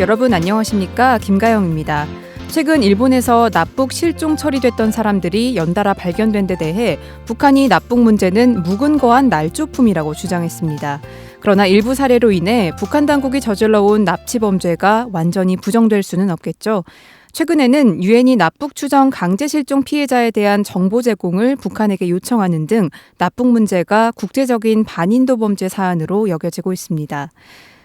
여러분 안녕하십니까? 김가영입니다. 최근 일본에서 납북 실종 처리됐던 사람들이 연달아 발견된 데 대해 북한이 납북 문제는 묵은거한 날조품이라고 주장했습니다. 그러나 일부 사례로 인해 북한 당국이 저질러 온 납치 범죄가 완전히 부정될 수는 없겠죠. 최근에는 유엔이 납북 추정 강제 실종 피해자에 대한 정보 제공을 북한에게 요청하는 등 납북 문제가 국제적인 반인도 범죄 사안으로 여겨지고 있습니다.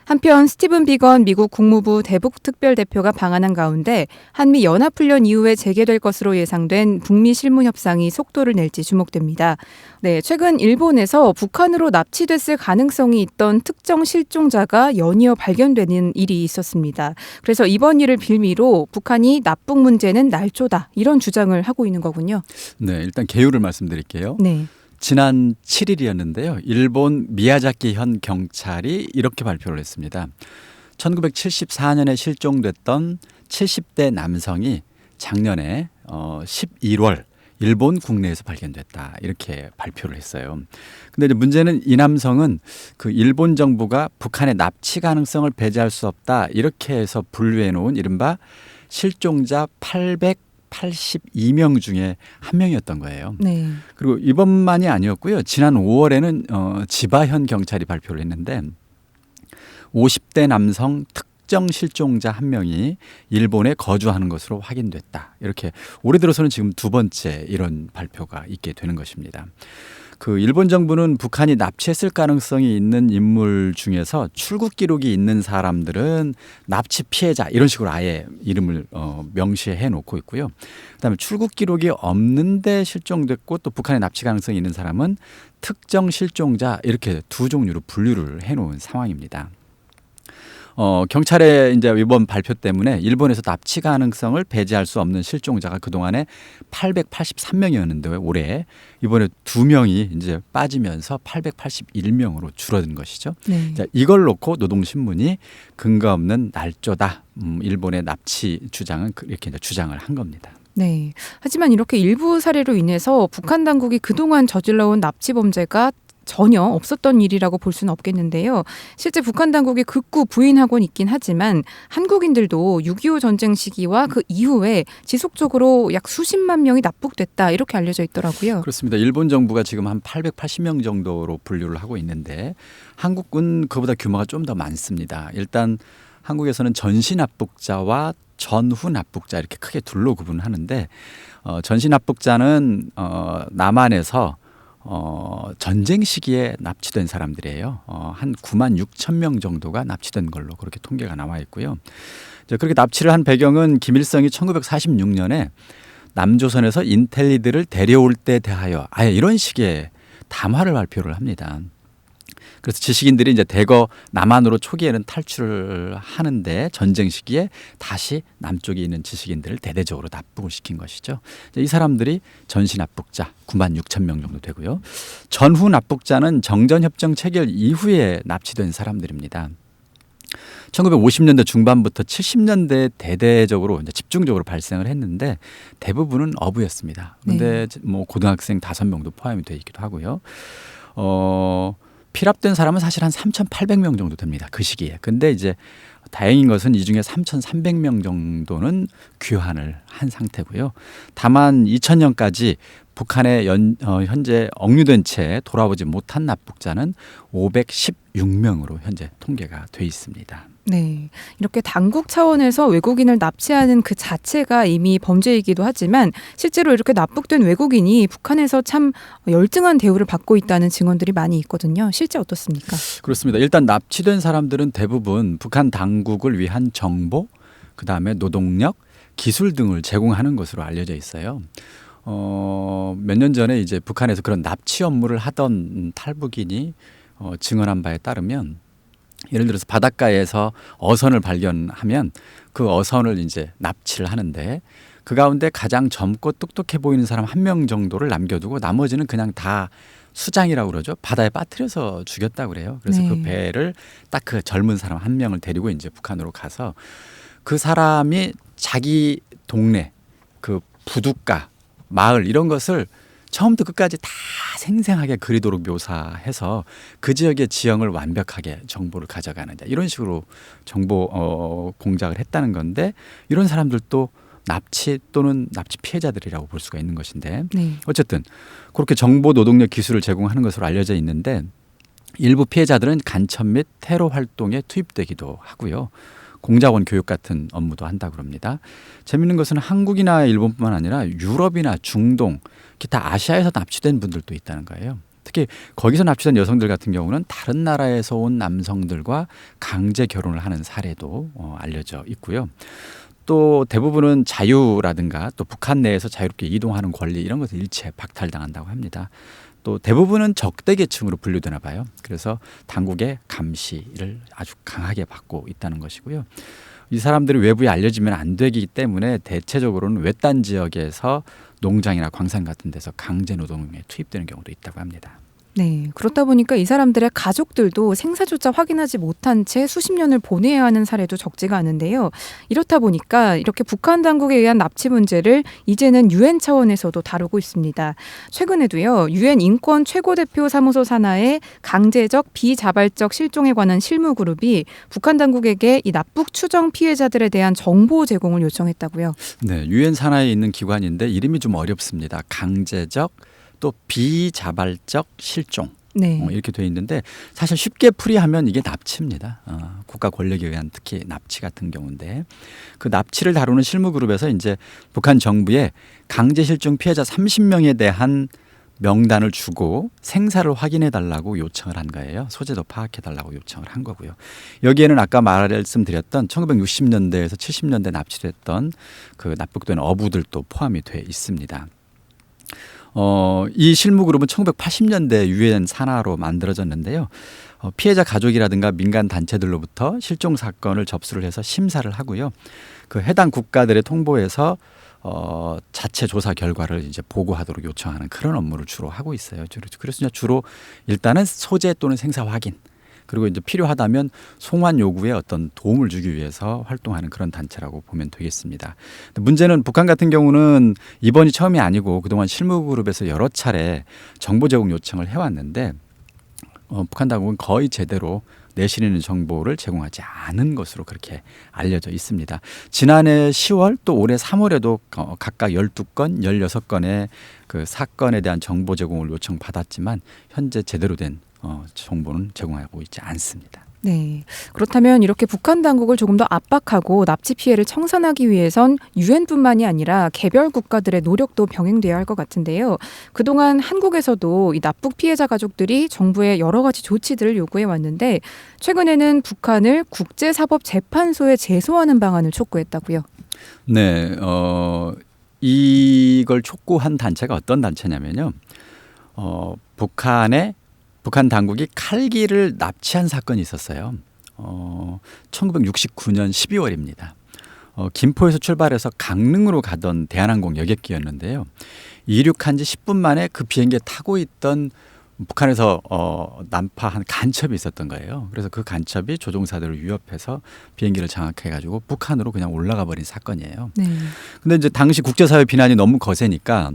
한편 스티븐 비건 미국 국무부 대북 특별대표가 방한한 가운데 한미 연합훈련 이후에 재개될 것으로 예상된 북미 실무 협상이 속도를 낼지 주목됩니다. 네, 최근 일본에서 북한으로 납치됐을 가능성이 있던 특정 실종자가 연이어 발견되는 일이 있었습니다. 그래서 이번 일을 빌미로 북한이 납북 문제는 날조다 이런 주장을 하고 있는 거군요. 네, 일단 개요를 말씀드릴게요. 네. 지난 7일이었는데요. 일본 미야자키 현 경찰이 이렇게 발표를 했습니다. 1974년에 실종됐던 70대 남성이 작년에 어 11월 일본 국내에서 발견됐다 이렇게 발표를 했어요. 근데 이제 문제는 이 남성은 그 일본 정부가 북한의 납치 가능성을 배제할 수 없다 이렇게 해서 분류해 놓은 이른바 실종자 882명 중에 한 명이었던 거예요. 네. 그리고 이번만이 아니었고요. 지난 5월에는 어, 지바현 경찰이 발표를 했는데 50대 남성 특정 실종자 한 명이 일본에 거주하는 것으로 확인됐다. 이렇게 올해 들어서는 지금 두 번째 이런 발표가 있게 되는 것입니다. 그 일본 정부는 북한이 납치했을 가능성이 있는 인물 중에서 출국 기록이 있는 사람들은 납치 피해자 이런 식으로 아예 이름을 어, 명시해 놓고 있고요. 그다음에 출국 기록이 없는데 실종됐고 또 북한에 납치 가능성이 있는 사람은 특정 실종자 이렇게 두 종류로 분류를 해 놓은 상황입니다. 어, 경찰의 이제 이번 발표 때문에 일본에서 납치 가능성을 배제할 수 없는 실종자가 그동안에 883명이었는데 올해 이번에 두 명이 이제 빠지면서 881명으로 줄어든 것이죠. 네. 자, 이걸 놓고 노동신문이 근거 없는 날조다. 음, 일본의 납치 주장은 그- 이렇게 이제 주장을 한 겁니다. 네. 하지만 이렇게 일부 사례로 인해서 북한 당국이 그동안 저질러온 납치 범죄가 전혀 없었던 일이라고 볼 수는 없겠는데요. 실제 북한 당국이 극구 부인하곤 있긴 하지만 한국인들도 6.25 전쟁 시기와 그 이후에 지속적으로 약 수십만 명이 납북됐다 이렇게 알려져 있더라고요. 그렇습니다. 일본 정부가 지금 한 880명 정도로 분류를 하고 있는데 한국은 그보다 규모가 좀 더 많습니다. 일단 한국에서는 전시 납북자와 전후 납북자 이렇게 크게 둘로 구분하는데 어, 전시 납북자는 어, 남한에서 어, 전쟁 시기에 납치된 사람들이에요. 어, 한 9만 6천 명 정도가 납치된 걸로 그렇게 통계가 나와 있고요. 이제 그렇게 납치를 한 배경은 김일성이 1946년에 남조선에서 인텔리들을 데려올 때 대하여 아예 이런 식의 담화를 발표를 합니다. 그래서 지식인들이 이제 대거 남한으로 초기에는 탈출을 하는데 전쟁 시기에 다시 남쪽에 있는 지식인들을 대대적으로 납북을 시킨 것이죠. 이 사람들이 전시 납북자 9만 6천 명 정도 되고요. 전후 납북자는 정전협정 체결 이후에 납치된 사람들입니다. 1950년대 중반부터 70년대 대대적으로 이제 집중적으로 발생을 했는데 대부분은 어부였습니다. 근데 뭐 고등학생 다섯 명도 포함이 되어 있기도 하고요. 어 필압된 사람은 사실 한 3,800명 정도 됩니다. 그 시기에. 근데 이제 다행인 것은 이 중에 3,300명 정도는 귀환을 한 상태고요. 다만 2000년까지 북한에 연, 어, 현재 억류된 채 돌아오지 못한 납북자는 516명으로 현재 통계가 돼 있습니다. 네. 이렇게 당국 차원에서 외국인을 납치하는 그 자체가 이미 범죄이기도 하지만 실제로 이렇게 납북된 외국인이 북한에서 참 열등한 대우를 받고 있다는 증언들이 많이 있거든요. 실제 어떻습니까? 그렇습니다. 일단 납치된 사람들은 대부분 북한 당국을 위한 정보, 그 다음에 노동력, 기술 등을 제공하는 것으로 알려져 있어요. 어, 몇 년 전에 이제 북한에서 그런 납치 업무를 하던 탈북인이 어, 증언한 바에 따르면 예를 들어서 바닷가에서 어선을 발견하면 그 어선을 이제 납치를 하는데 그 가운데 가장 젊고 똑똑해 보이는 사람 한 명 정도를 남겨두고 나머지는 그냥 다 수장이라고 그러죠. 바다에 빠뜨려서 죽였다고 그래요. 그래서 네. 그 배를 딱 그 젊은 사람 한 명을 데리고 이제 북한으로 가서 그 사람이 자기 동네 그 부둣가 마을 이런 것을 처음부터 끝까지 다 생생하게 그리도록 묘사해서 그 지역의 지형을 완벽하게 정보를 가져가는 자 이런 식으로 정보 어, 공작을 했다는 건데 이런 사람들도 납치 또는 납치 피해자들이라고 볼 수가 있는 것인데 네. 어쨌든 그렇게 정보 노동력 기술을 제공하는 것으로 알려져 있는데 일부 피해자들은 간첩 및 테러 활동에 투입되기도 하고요. 공작원 교육 같은 업무도 한다 그럽니다. 재밌는 것은 한국이나 일본뿐만 아니라 유럽이나 중동, 기타 아시아에서 납치된 분들도 있다는 거예요. 특히 거기서 납치된 여성들 같은 경우는 다른 나라에서 온 남성들과 강제 결혼을 하는 사례도 어, 알려져 있고요. 또 대부분은 자유라든가 또 북한 내에서 자유롭게 이동하는 권리 이런 것을 일체 박탈당한다고 합니다. 또 대부분은 적대 계층으로 분류되나 봐요. 그래서 당국의 감시를 아주 강하게 받고 있다는 것이고요. 이 사람들이 외부에 알려지면 안 되기 때문에 대체적으로는 외딴 지역에서 농장이나 광산 같은 데서 강제 노동에 투입되는 경우도 있다고 합니다. 네. 그렇다 보니까 이 사람들의 가족들도 생사조차 확인하지 못한 채 수십 년을 보내야 하는 사례도 적지가 않은데요. 이렇다 보니까 이렇게 북한 당국에 의한 납치 문제를 이제는 유엔 차원에서도 다루고 있습니다. 최근에도요. 유엔 인권 최고대표 사무소 산하의 강제적 비자발적 실종에 관한 실무 그룹이 북한 당국에게 이 납북 추정 피해자들에 대한 정보 제공을 요청했다고요. 네, 유엔 산하에 있는 기관인데 이름이 좀 어렵습니다. 강제적 또 비자발적 실종 네. 어, 이렇게 돼 있는데 사실 쉽게 풀이하면 이게 납치입니다. 어, 국가 권력에 의한 특히 납치 같은 경우인데 그 납치를 다루는 실무 그룹에서 이제 북한 정부에 강제 실종 피해자 30명에 대한 명단을 주고 생사를 확인해 달라고 요청을 한 거예요. 소재도 파악해 달라고 요청을 한 거고요. 여기에는 아까 말씀드렸던 1960년대에서 70년대 납치됐던 그 납북된 어부들도 포함이 돼 있습니다. 어, 이 실무 그룹은 1980년대 유엔 산하로 만들어졌는데요. 어, 피해자 가족이라든가 민간 단체들로부터 실종 사건을 접수를 해서 심사를 하고요. 그 해당 국가들의 통보에서 어, 자체 조사 결과를 이제 보고하도록 요청하는 그런 업무를 주로 하고 있어요. 주로- 그래서 주로 일단은 소재 또는 생사 확인 그리고 이제 필요하다면 송환 요구에 어떤 도움을 주기 위해서 활동하는 그런 단체라고 보면 되겠습니다. 문제는 북한 같은 경우는 이번이 처음이 아니고 그동안 실무그룹에서 여러 차례 정보 제공 요청을 해왔는데 어, 북한 당국은 거의 제대로 내실 있는 정보를 제공하지 않은 것으로 그렇게 알려져 있습니다. 지난해 10월 또 올해 3월에도 어, 각각 12건, 16건의 그 사건에 대한 정보 제공을 요청받았지만 현재 제대로 된 어, 정보는 제공하고 있지 않습니다. 네. 그렇다면 이렇게 북한 당국을 조금 더 압박하고 납치 피해를 청산하기 위해선 유엔뿐만이 아니라 개별 국가들의 노력도 병행돼야 할 것 같은데요. 그동안 한국에서도 이 납북 피해자 가족들이 정부에 여러 가지 조치들을 요구해 왔는데 최근에는 북한을 국제사법재판소에 제소하는 방안을 촉구했다고요. 네, 어, 이걸 촉구한 단체가 어떤 단체냐면요. 어, 북한의 북한 당국이 칼기를 납치한 사건이 있었어요. 어, 1969년 12월입니다. 어, 김포에서 출발해서 강릉으로 가던 대한항공 여객기였는데요. 이륙한 지 10분 만에 그 비행기에 타고 있던 북한에서 어, 난파한 간첩이 있었던 거예요. 그래서 그 간첩이 조종사들을 위협해서 비행기를 장악해가지고 북한으로 그냥 올라가 버린 사건이에요. 네. 근데 이제 당시 국제사회 비난이 너무 거세니까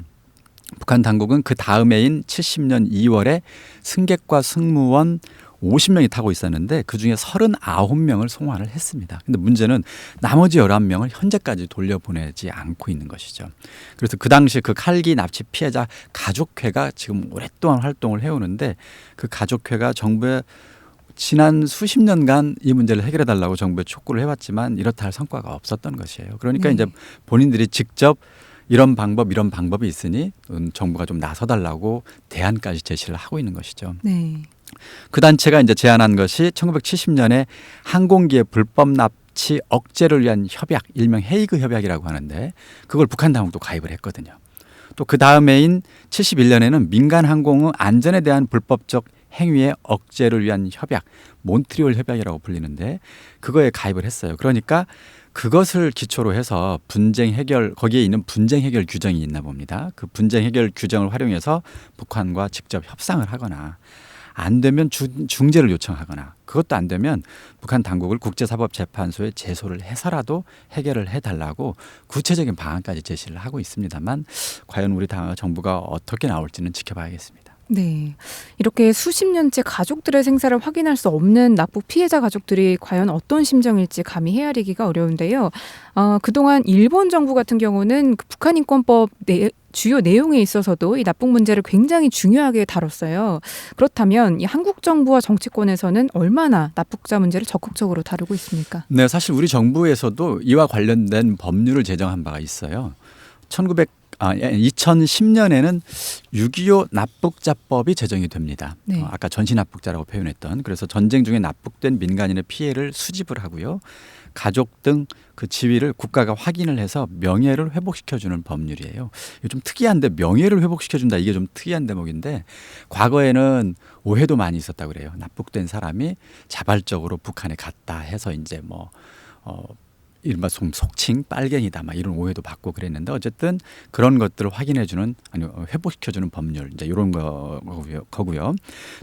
북한 당국은 그 다음 해인 70년 2월에 승객과 승무원 50명이 타고 있었는데 그 중에 39명을 송환을 했습니다. 근데 문제는 나머지 11명을 현재까지 돌려보내지 않고 있는 것이죠. 그래서 그 당시 그 칼기 납치 피해자 가족회가 지금 오랫동안 활동을 해오는데 그 가족회가 정부에 지난 수십 년간 이 문제를 해결해 달라고 정부에 촉구를 해왔지만 이렇다 할 성과가 없었던 것이에요. 그러니까 네. 이제 본인들이 직접 이런 방법 이런 방법이 있으니 음, 정부가 좀 나서달라고 대안까지 제시를 하고 있는 것이죠. 네. 그 단체가 이제 제안한 것이 1970년에 항공기의 불법 납치 억제를 위한 협약, 일명 헤이그 협약이라고 하는데 그걸 북한 당국도 가입을 했거든요. 또 그 다음해인 71년에는 민간 항공의 안전에 대한 불법적 행위의 억제를 위한 협약, 몬트리올 협약이라고 불리는데 그거에 가입을 했어요. 그러니까 그것을 기초로 해서 분쟁 해결 거기에 있는 분쟁 해결 규정이 있나 봅니다. 그 분쟁 해결 규정을 활용해서 북한과 직접 협상을 하거나 안 되면 주, 중재를 요청하거나 그것도 안 되면 북한 당국을 국제사법재판소에 제소를 해서라도 해결을 해달라고 구체적인 방안까지 제시를 하고 있습니다만 과연 우리 당 정부가 어떻게 나올지는 지켜봐야겠습니다. 네. 이렇게 수십 년째 가족들의 생사를 확인할 수 없는 납북 피해자 가족들이 과연 어떤 심정일지 감히 헤아리기가 어려운데요. 어, 그동안 일본 정부 같은 경우는 그 북한 인권법 내, 주요 내용에 있어서도 이 납북 문제를 굉장히 중요하게 다뤘어요. 그렇다면 이 한국 정부와 정치권에서는 얼마나 납북자 문제를 적극적으로 다루고 있습니까? 네, 사실 우리 정부에서도 이와 관련된 법률을 제정한 바가 있어요. 1900 아, 2010년에는 6.25 납북자법이 제정이 됩니다. 네. 어, 아까 전시 납북자라고 표현했던 그래서 전쟁 중에 납북된 민간인의 피해를 수집을 하고요. 가족 등 그 지위를 국가가 확인을 해서 명예를 회복시켜주는 법률이에요. 이거 좀 특이한데 명예를 회복시켜준다 이게 좀 특이한 대목인데 과거에는 오해도 많이 있었다고 그래요. 납북된 사람이 자발적으로 북한에 갔다 해서 이제 뭐 어, 이른바 좀 속칭 빨갱이다 막 이런 오해도 받고 그랬는데 어쨌든 그런 것들을 확인해 주는 아니 어, 회복시켜 주는 법률 이제 이런 거고요. 거고요.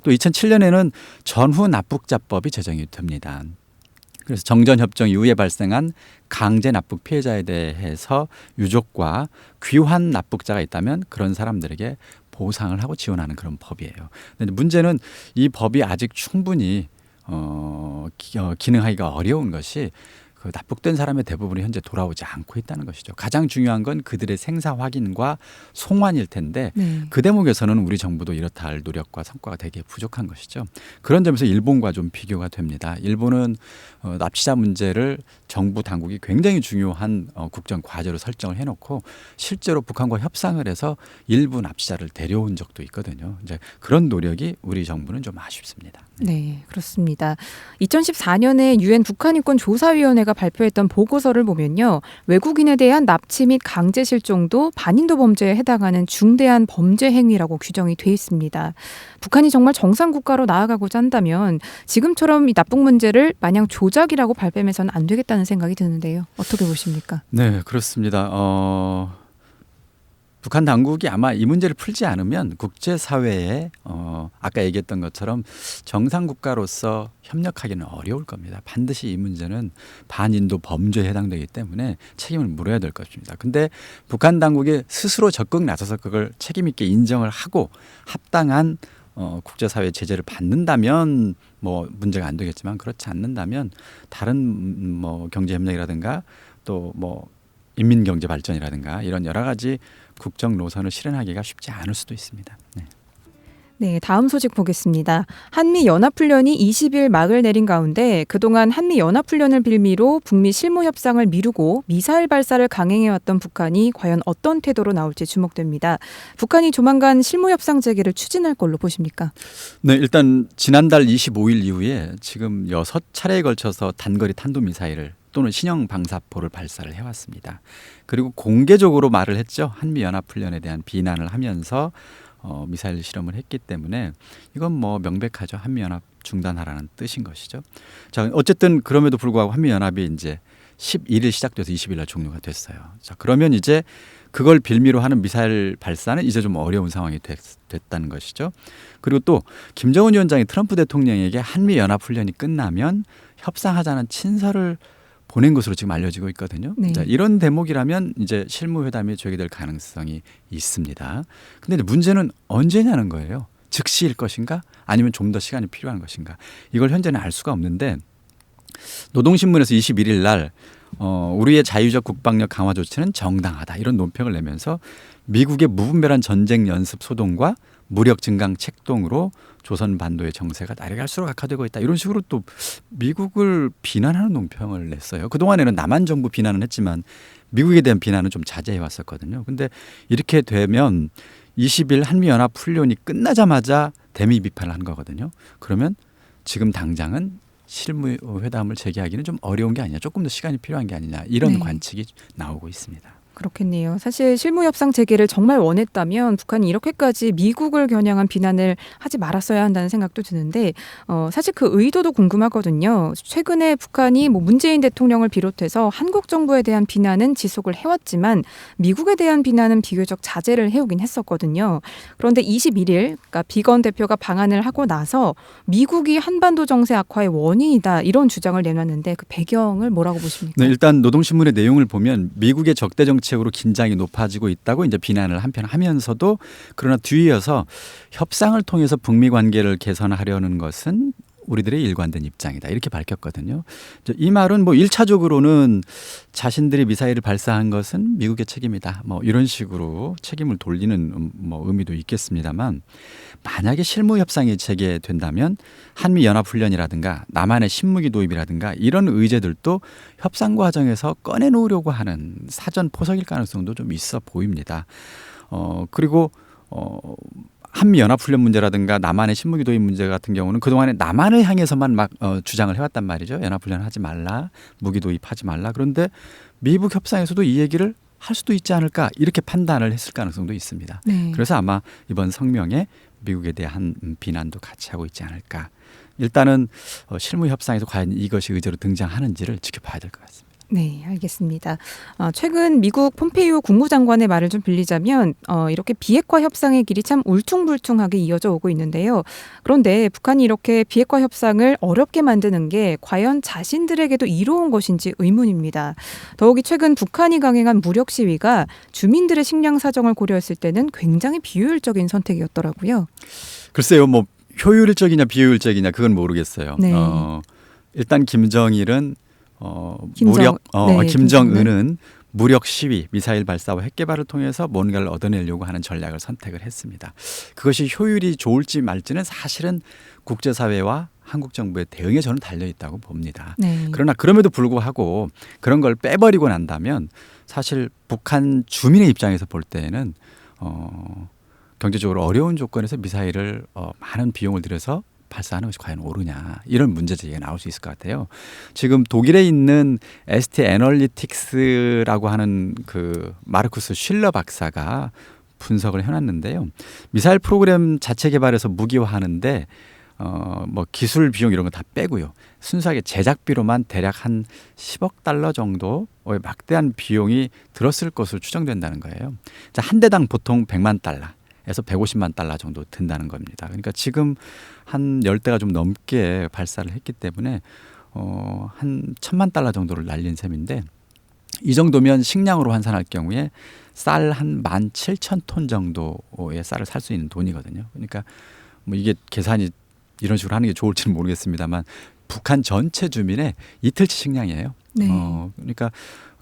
또 2007년에는 전후 납북자법이 제정이 됩니다. 그래서 정전협정 이후에 발생한 강제 납북 피해자에 대해서 유족과 귀환 납북자가 있다면 그런 사람들에게 보상을 하고 지원하는 그런 법이에요. 근데 문제는 이 법이 아직 충분히 어, 기, 어, 기능하기가 어려운 것이 그 납북된 사람의 대부분이 현재 돌아오지 않고 있다는 것이죠. 가장 중요한 건 그들의 생사 확인과 송환일 텐데 네. 그 대목에서는 우리 정부도 이렇다 할 노력과 성과가 되게 부족한 것이죠. 그런 점에서 일본과 좀 비교가 됩니다. 일본은 어, 납치자 문제를 정부 당국이 굉장히 중요한 어, 국정 과제로 설정을 해놓고 실제로 북한과 협상을 해서 일부 납치자를 데려온 적도 있거든요. 이제 그런 노력이 우리 정부는 좀 아쉽습니다. 네, 그렇습니다. 2014년에 유엔 북한인권 조사위원회가 발표했던 보고서를 보면요. 외국인에 대한 납치 및 강제 실종도 반인도 범죄에 해당하는 중대한 범죄 행위라고 규정이 돼 있습니다. 북한이 정말 정상 국가로 나아가고자 한다면 지금처럼 이 납북 문제를 마냥 조작이라고 발뺌해서는 안 되겠다는 생각이 드는데요. 어떻게 보십니까? 네, 그렇습니다. 어, 북한 당국이 아마 이 문제를 풀지 않으면 국제 사회에 어, 아까 얘기했던 것처럼 정상 국가로서 협력하기는 어려울 겁니다. 반드시 이 문제는 반인도 범죄에 해당되기 때문에 책임을 물어야 될 것입니다. 근데 북한 당국이 스스로 적극 나서서 그걸 책임 있게 인정을 하고 합당한 어, 국제사회 제재를 받는다면 뭐 문제가 안 되겠지만 그렇지 않는다면 다른 음, 뭐 경제 협력이라든가 또뭐 인민 경제 발전이라든가 이런 여러 가지 국정 노선을 실현하기가 쉽지 않을 수도 있습니다. 네. 네, 다음 소식 보겠습니다. 한미 연합훈련이 20일 막을 내린 가운데 그동안 한미 연합훈련을 빌미로 북미 실무 협상을 미루고 미사일 발사를 강행해왔던 북한이 과연 어떤 태도로 나올지 주목됩니다. 북한이 조만간 실무 협상 재개를 추진할 걸로 보십니까? 네, 일단 지난달 25일 이후에 지금 여섯 차례에 걸쳐서 단거리 탄도 미사일을 또는 신형 방사포를 발사를 해왔습니다. 그리고 공개적으로 말을 했죠. 한미 연합 훈련에 대한 비난을 하면서 어, 미사일 실험을 했기 때문에 이건 뭐 명백하죠. 한미 연합 중단하라는 뜻인 것이죠. 자, 어쨌든 그럼에도 불구하고 한미 연합이 이제 11일 시작돼서 20일 날 종료가 됐어요. 자, 그러면 이제 그걸 빌미로 하는 미사일 발사는 이제 좀 어려운 상황이 됐, 됐다는 것이죠. 그리고 또 김정은 위원장이 트럼프 대통령에게 한미 연합 훈련이 끝나면 협상하자는 친서를 보낸 것으로 지금 알려지고 있거든요. 네. 자, 이런 대목이라면 이제 실무 회담이 재개될 가능성이 있습니다. 근데 문제는 언제냐는 거예요. 즉시일 것인가 아니면 좀 더 시간이 필요한 것인가 이걸 현재는 알 수가 없는데 노동신문에서 21일 날 어, 우리의 자유적 국방력 강화 조치는 정당하다 이런 논평을 내면서 미국의 무분별한 전쟁 연습 소동과 무력 증강 책동으로 조선 반도의 정세가 날이 갈수록 악화되고 있다 이런 식으로 또 미국을 비난하는 논평을 냈어요. 그 동안에는 남한 정부 비난은 했지만 미국에 대한 비난은 좀 자제해 왔었거든요. 근데 이렇게 되면 20일 한미 연합 훈련이 끝나자마자 대미 비판을 한 거거든요. 그러면 지금 당장은 실무 회담을 재개하기는 좀 어려운 게 아니냐, 조금 더 시간이 필요한 게 아니냐 이런 네. 관측이 나오고 있습니다. 그렇겠네요. 사실 실무 협상 재개를 정말 원했다면 북한이 이렇게까지 미국을 겨냥한 비난을 하지 말았어야 한다는 생각도 드는데 어, 사실 그 의도도 궁금하거든요. 최근에 북한이 뭐 문재인 대통령을 비롯해서 한국 정부에 대한 비난은 지속을 해왔지만 미국에 대한 비난은 비교적 자제를 해오긴 했었거든요. 그런데 21일 그러니까 비건 대표가 방한을 하고 나서 미국이 한반도 정세 악화의 원인이다 이런 주장을 내놨는데 그 배경을 뭐라고 보십니까? 네, 일단 노동신문의 내용을 보면 미국의 적대 정책 으로 긴장이 높아지고 있다고 이제 비난을 한편 하면서도 그러나 뒤이어서 협상을 통해서 북미 관계를 개선하려는 것은 우리들의 일관된 입장이다. 이렇게 밝혔거든요. 이 말은 뭐 일차적으로는 자신들이 미사일을 발사한 것은 미국의 책임이다. 뭐 이런 식으로 책임을 돌리는 음, 뭐 의미도 있겠습니다만 만약에 실무 협상이 재개된다면 한미 연합 훈련이라든가 남한의 신무기 도입이라든가 이런 의제들도 협상 과정에서 꺼내놓으려고 하는 사전 포석일 가능성도 좀 있어 보입니다. 어 그리고 어 한미 연합 훈련 문제라든가 남한의 신무기 도입 문제 같은 경우는 그동안에 남한을 향해서만 막 어, 주장을 해왔단 말이죠. 연합 훈련 하지 말라, 무기 도입하지 말라. 그런데 미국 협상에서도 이 얘기를 할 수도 있지 않을까 이렇게 판단을 했을 가능성도 있습니다. 네. 그래서 아마 이번 성명에 미국에 대한 음, 비난도 같이 하고 있지 않을까. 일단은 어, 실무 협상에서 과연 이것이 의제로 등장하는지를 지켜봐야 될 것 같습니다. 네, 알겠습니다. 어, 최근 미국 폼페이오 국무장관의 말을 좀 빌리자면 어, 이렇게 비핵화 협상의 길이 참 울퉁불퉁하게 이어져 오고 있는데요. 그런데 북한이 이렇게 비핵화 협상을 어렵게 만드는 게 과연 자신들에게도 이로운 것인지 의문입니다. 더욱이 최근 북한이 강행한 무력 시위가 주민들의 식량 사정을 고려했을 때는 굉장히 비효율적인 선택이었더라고요. 글쎄요, 뭐 효율적이냐 비효율적이냐 그건 모르겠어요. 네. 어, 일단 김정일은 어, 김정- 무력 어, 네, 김정은은 무력 시위, 미사일 발사와 핵 개발을 통해서 뭔가를 얻어내려고 하는 전략을 선택을 했습니다. 그것이 효율이 좋을지 말지는 사실은 국제사회와 한국 정부의 대응에 저는 달려 있다고 봅니다. 네. 그러나 그럼에도 불구하고 그런 걸 빼버리고 난다면 사실 북한 주민의 입장에서 볼 때에는 어, 경제적으로 어려운 조건에서 미사일을 어, 많은 비용을 들여서 발사하는 것이 과연 옳으냐 이런 문제 제기가 나올 수 있을 것 같아요. 지금 독일에 있는 ST 애널리틱스라고 하는 그 마르쿠스 쉴러 박사가 분석을 해놨는데요. 미사일 프로그램 자체 개발해서 무기화하는데 어뭐 기술 비용 이런 거 다 빼고요. 순수하게 제작비로만 대략 한 10억 달러 정도의 막대한 비용이 들었을 것으로 추정된다는 거예요. 자, 한 대당 보통 100만 달러 에서 150만 달러 정도 든다는 겁니다. 그러니까 지금 한 10대가 좀 넘게 발사를 했기 때문에 어, 한 천만 달러 정도를 날린 셈인데 이 정도면 식량으로 환산할 경우에 쌀 한 만 칠천 톤 정도의 쌀을 살 수 있는 돈이거든요. 그러니까 뭐 이게 계산이 이런 식으로 하는 게 좋을지는 모르겠습니다만 북한 전체 주민의 이틀치 식량이에요. 네. 어, 그러니까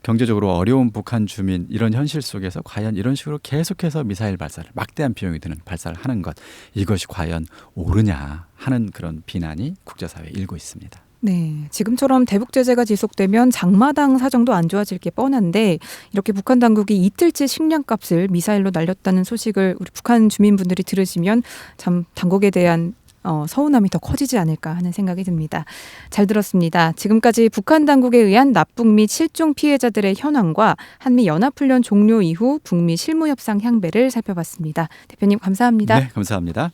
경제적으로 어려운 북한 주민 이런 현실 속에서 과연 이런 식으로 계속해서 미사일 발사를 막대한 비용이 드는 발사를 하는 것 이것이 과연 옳으냐 하는 그런 비난이 국제사회에 일고 있습니다. 네, 지금처럼 대북 제재가 지속되면 장마당 사정도 안 좋아질 게 뻔한데 이렇게 북한 당국이 이틀째 식량값을 미사일로 날렸다는 소식을 우리 북한 주민분들이 들으시면 참 당국에 대한 어, 서운함이 더 커지지 않을까 하는 생각이 듭니다. 잘 들었습니다. 지금까지 북한 당국에 의한 납북 및 실종 피해자들의 현황과 한미 연합훈련 종료 이후 북미 실무 협상 향배를 살펴봤습니다. 대표님 감사합니다. 네, 감사합니다.